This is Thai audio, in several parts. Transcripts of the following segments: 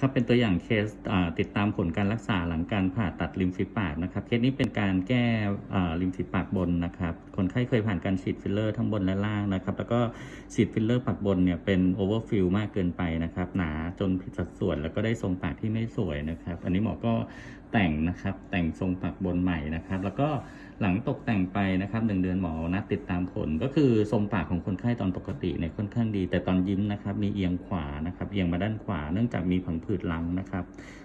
ครับเป็นตัวอย่างเคสติดตามผลการรักษาหลังการผ่าตัดริมฝีปากนะครับ เคสนี้เป็นการแก้ริมฝีปากบนนะครับ คนไข้เคยผ่านการฉีดฟิลเลอร์ทั้งบนและล่างนะครับ แล้วก็ฉีดฟิลเลอร์ปากบนเนี่ยเป็นโอเวอร์ฟิลมากเกินไปนะครับ หนาจนผิดสัดส่วน แล้วก็ได้ทรงปากที่ไม่สวยนะครับ อันนี้หมอก็ แต่งนะครับ แต่งทรงปากบนใหม่นะครับ แล้วก็หลังตกแต่งไปนะครับหนึ่งเดือนหมอนัดติดตามผล ก็คือทรงปากของคนไข้ตอนปกติเนี่ยค่อนข้างดี แต่ตอนยิ้มนะครับ มีเอียงขวานะครับ เอียงมาด้านขวา เนื่องจากมีผังผืดหลังนะครับ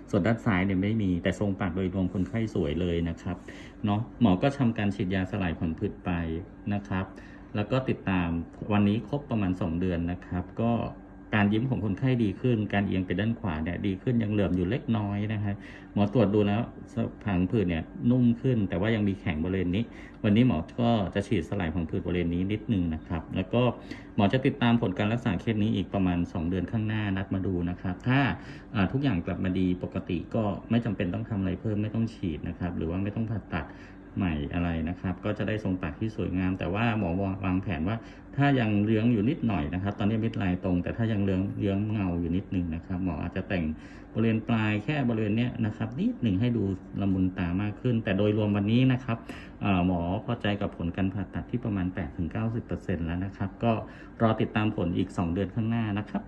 ส่วนด้านซ้ายเนี่ยไม่มี แต่ทรงปากโดยรวมคนไข้สวยเลยนะครับเนาะหมอก็ทำการฉีดยาสลายผังผืดไปนะครับ แล้วก็ติดตามวันนี้ครบประมาณ 2 เดือนนะครับ ก็ การยิ้มของคนไข้ดีขึ้น การเอียงไปด้านขวาเนี่ยดีขึ้นยังเหลื่อมอยู่เล็กน้อยนะฮะหมอตรวจดูแล้วผังผืดเนี่ยนุ่มขึ้น แต่ว่ายังมีแข็งบริเวณนี้ วันนี้หมอก็จะฉีดสลายผังผืดบริเวณนี้นิดนึงนะครับ แล้วก็หมอจะติดตามผลการรักษาเคสนี้อีกประมาณ 2 เดือนข้างหน้านัดมาดูนะครับ ถ้าอ่าทุกอย่างกลับมาดีปกติก็ไม่จำเป็นต้องทำอะไรเพิ่มไม่ต้องฉีดนะครับ หรือว่าไม่ต้องผ่าตัด ใหม่อะไรนะครับ ก็จะได้ทรงปากที่สวยงาม แต่ว่าหมอวางแผนว่าถ้ายังเลื้องอยู่นิดหน่อยนะครับ ตอนนี้มิดลน์ตรง แต่ถ้ายังเลื้องเลื้องเงาอยู่นิดนึงนะครับ หมออาจจะแต่งบริเวณปลายแค่บริเวณเนี้ยนะครับนิดหนึ่งให้ดูละมุนตามากขึ้น แต่โดยรวมวันนี้นะครับหมอพอใจกับผลการผ่าตัดที่ประมาณ 8-90%แล้วนะครับ ก็รอติดตามผลอีก 2 เดือนข้างหน้านะครับ